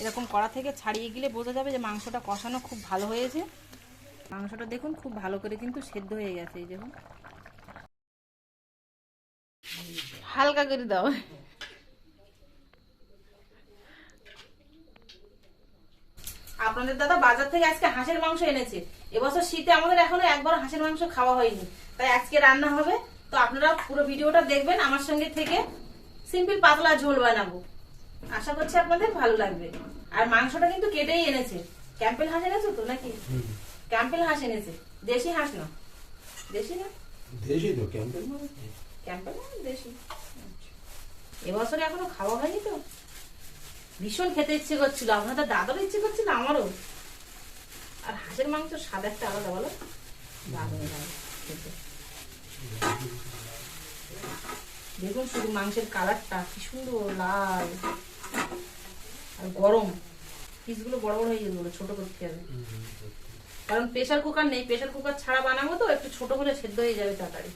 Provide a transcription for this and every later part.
এরকম কড়া থেকে ছাড়িয়ে গেলে বোঝা যাবে যে মাংসটা কষানো খুব ভালো হয়েছে। মাংসটা দেখুন খুব ভালো করে কিন্তু সেদ্ধ হয়ে গেছে, এই দেখুন। হালকা করে দাও। আপনাদের দাদা বাজার থেকে আজকে হাঁসের মাংস এনেছে। এবছর শীতে আমাদের এখনও একবার হাঁসের মাংস খাওয়া হয়নি। তাই আজকে রান্না হবে। তো আপনারা পুরো ভিডিওটা দেখবেন, আমার সঙ্গে থেকে। সিম্পল পাতলা ঝোল বানাবো। আশা করছি আপনাদের ভালো লাগবে। আর মাংসটা কিন্তু কেটেই এনেছে। ক্যাম্পেল হাঁস এনেছো তো নাকি? ক্যাম্পেল হাঁস এনেছে। দেশি হাঁস না? দেশি না? দেশি তো ক্যাম্পের ক্যাম্পেল না দেশি। এবছরে এখনও খাওয়া হয়নি তো? ভীষণ খেতে ইচ্ছে করছিল। আপনাদের দাদারও ইচ্ছে করছিল আমারও। আর হাঁসের মাংস স্বাদ একটা আলাদা বলো? দারুণ খেতে। দেখুন শুধু মাংসের কালারটা কি সুন্দর লাল। আর গরম। পিসগুলো বড় বড় হয়ে যেগুলো ছোট করতে হবে। কারণ প্রেশার কুকার নেই প্রেশার কুকার ছাড়া বানাবো তো একটু ছোট হলে সেদ্ধ হয়ে যাবে তাড়াতাড়ি।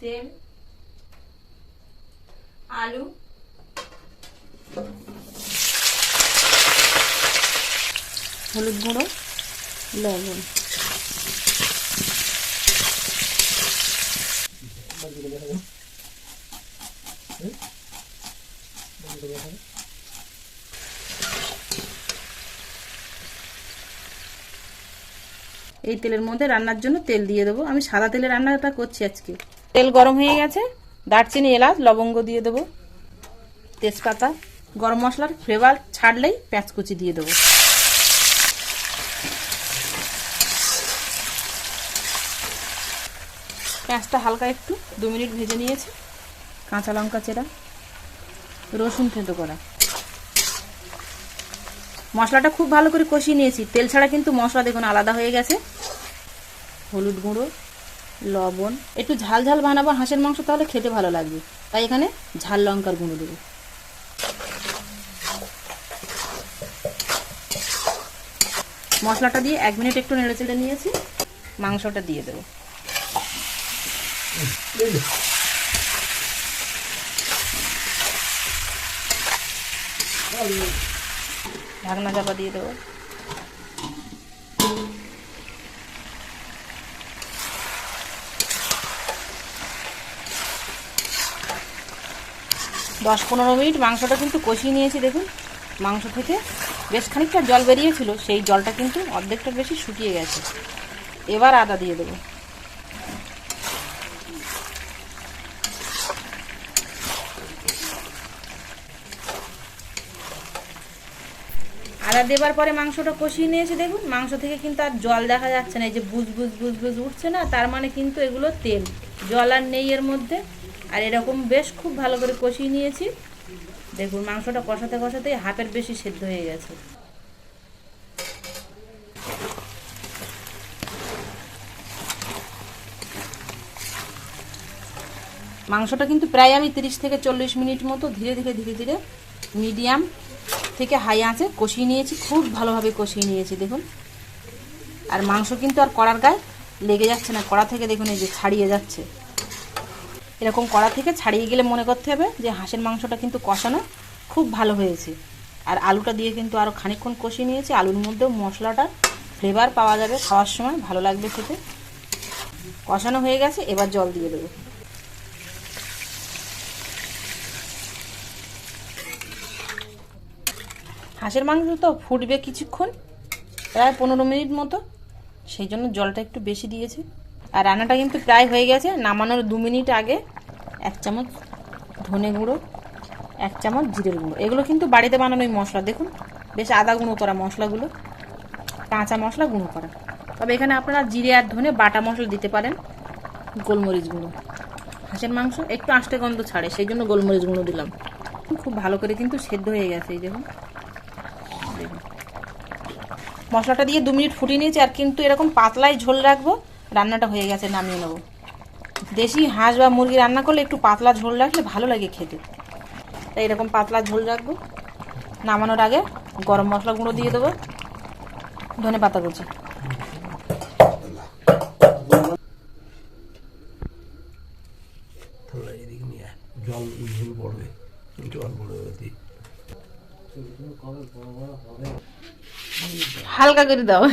তেল আলু হলুদ গুঁড়ো লবণ। এই তেলের মধ্যে রান্নার জন্য তেল দিয়ে দেবো। আমি সাদা তেলে রান্নাটা করছি আজকে। তেল গরম হয়ে গেছে। দারচিনি, এলাচ, লবঙ্গ দিয়ে দেবো। তেজপাতা, গরম মশলার ফ্লেভার ছাড়লেই পেঁয়াজ কুচি দিয়ে দেবো। পেঁয়াজটা হালকা একটু দু মিনিট ভেজে নিয়েছি। কাঁচা লঙ্কা চেরা, রসুন থেঁতো করা। মশলাটা খুব ভালো করে কষিয়ে নিয়েছি। তেল ছাড়া কিন্তু মশলা দেখুন আলাদা হয়ে গেছে। হলুদ গুঁড়ো, লবণ, একটু ঝাল ঝাল বানাবো, হাঁসের মাংস তাহলে খেতে ভালো লাগবে। তাই এখানে ঝাল লঙ্কার গুঁড়ো দেবো। মশলাটা দিয়ে এক মিনিট একটু নেড়ে চেড়ে নিয়েছি। মাংসটা দিয়ে দেবো। ঢাকনা চাপা দিয়ে দেবো। দশ পনেরো মিনিট মাংসটা কিন্তু কষিয়ে নিয়েছি, দেখুন। মাংস থেকে বেশ খানিকটা জল বেরিয়েছিল, সেই জলটা কিন্তু অর্ধেকটা বেশি শুকিয়ে গেছে। এবার আদা দিয়ে দেবো। আদা দেবার পরে মাংসটা কষিয়ে নিয়েছে, দেখুন, মাংস থেকে কিন্তু আর জল দেখা যাচ্ছে না, এই যে বুজ বুজ বুজ বুজ উঠছে না, তার মানে কিন্তু এগুলো তেল। জল আর নেই এর মধ্যে, আর এরকম বেশ খুব ভালো করে কষিয়ে নিয়েছি। দেখুন, মাংসটা কষাতে কষাতেই হাফের বেশি সেদ্ধ হয়ে গেছে। মাংসটা কিন্তু প্রায় আমি তিরিশ থেকে চল্লিশ মিনিট মতো ধীরে ধীরে ধীরে ধীরে মিডিয়াম থেকে হাই আঁচে কষিয়ে নিয়েছি, খুব ভালোভাবে কষিয়ে নিয়েছি, দেখুন। আর মাংস কিন্তু আর কড়ার গায়ে লেগে যাচ্ছে না, কড়া থেকে দেখুন এই যে ছাড়িয়ে যাচ্ছে। এরকম কড়া থেকে ছাড়িয়ে গেলে মনে করতে হবে যে হাঁসের মাংসটা কিন্তু কষানো খুব ভালো হয়েছে। আর আলুটা দিয়ে কিন্তু আরও খানিকক্ষণ কষিয়ে নিয়েছি, আলুর মধ্যেও মশলাটা ফ্লেভার পাওয়া যাবে, খাওয়ার সময় ভালো লাগবে খেতে। কষানো হয়ে গেছে, এবার জল দিয়ে দেবো। হাঁসের মাংস তো ফুটবে কিছুক্ষণ, প্রায় পনেরো মিনিট মতো। সেই জন্য জলটা একটু বেশি দিয়েছি। আর রান্নাটা কিন্তু প্রায় হয়ে গেছে। নামানোর দু মিনিট আগে এক চামচ ধনে গুঁড়ো, এক চামচ জিরের গুঁড়ো। এগুলো কিন্তু বাড়িতে বানানো ওই মশলা। দেখুন, বেশ আদা গুঁড়ো করা মশলাগুলো, কাঁচা মশলা গুঁড়ো করা। তবে এখানে আপনারা জিরে আর ধনে বাটা মশলা দিতে পারেন, গোলমরিচ গুঁড়ো। হাঁসের মাংস একটু আষ্টে গন্ধ ছাড়ে, সেই জন্য গোলমরিচ গুঁড়ো দিলাম। খুব ভালো করে কিন্তু সেদ্ধ হয়ে গেছে, এই দেখুন। মশলাটা দিয়ে দু মিনিট ফুটিয়ে নিয়েছি আর কিন্তু এরকম পাতলায় ঝোল রাখব, রান্নাটা হয়ে গেছে, নামিয়ে নেব। দেশি হাঁস বা মুরগি রান্না করলে একটু পাতলা ঝোল রাখলে ভালো লাগে খেতে। তাই এরকম পাতলা ঝোল রাখব। নামানোর আগে গরম মশলা গুঁড়ো দিয়ে দেবো, ধনে পাতা কুচি। জল হালকা করে দাও।